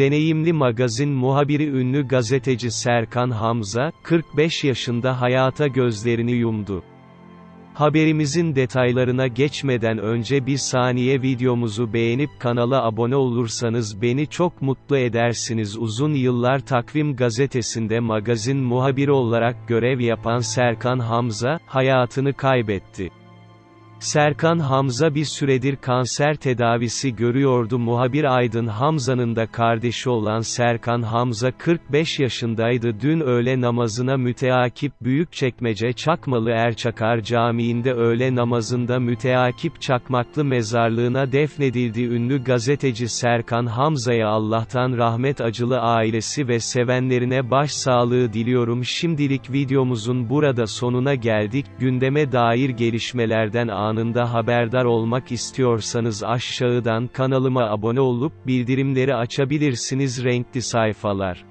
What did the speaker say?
Deneyimli magazin muhabiri ünlü gazeteci Serkan Hamza, 45 yaşında hayata gözlerini yumdu. Haberimizin detaylarına geçmeden önce bir saniye videomuzu beğenip kanala abone olursanız beni çok mutlu edersiniz. Uzun yıllar Takvim gazetesinde magazin muhabiri olarak görev yapan Serkan Hamza, hayatını kaybetti. Serkan Hamza bir süredir kanser tedavisi görüyordu. Muhabir Aydın Hamza'nın da kardeşi olan Serkan Hamza 45 yaşındaydı. Dün öğle namazına müteakip Büyükçekmece Çakmalı Erçakar Camii'nde öğle namazında müteakip Çakmaklı mezarlığına defnedildi. Ünlü gazeteci Serkan Hamza'ya Allah'tan rahmet acılı ailesi ve sevenlerine başsağlığı diliyorum. Şimdilik videomuzun burada sonuna geldik. Gündeme dair gelişmelerden anında haberdar olmak istiyorsanız aşağıdan kanalıma abone olup bildirimleri açabilirsiniz renkli sayfalar.